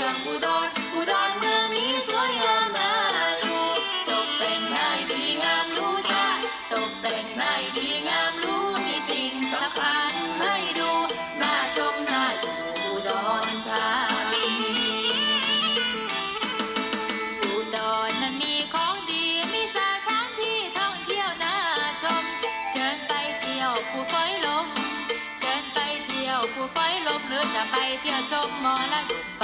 ยมอุดอดเมืองนี้สวยงามน่าตกแต่งได้ดีงามรู้ตกแต่งได้ดีงามรู้มีสิ่งสำคัญให้ดูน่าชมน่าอยู่อดรานีอุดรนั้นมีของดีมีสถานที่ท่องเที่ยวน่าชม เชิญไปเที่ยวภูฝอยลม เชิญไปเที่ยวภูฝอยลมหรือจะไปเที่ยวชมหมอลำ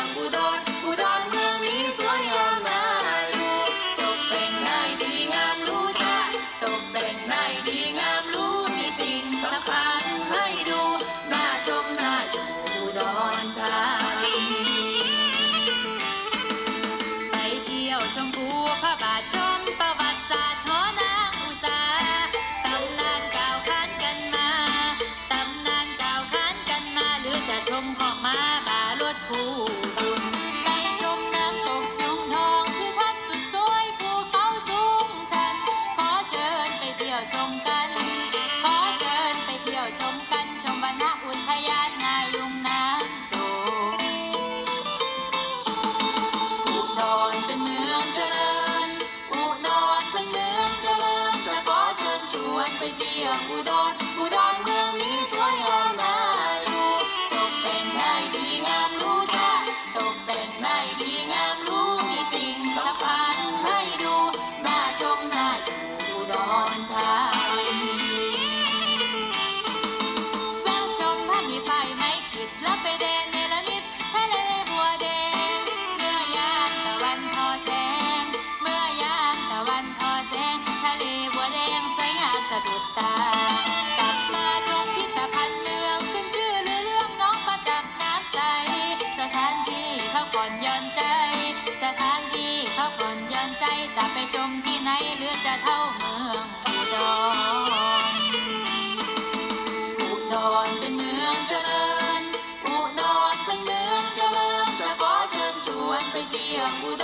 안녕하세요. and yang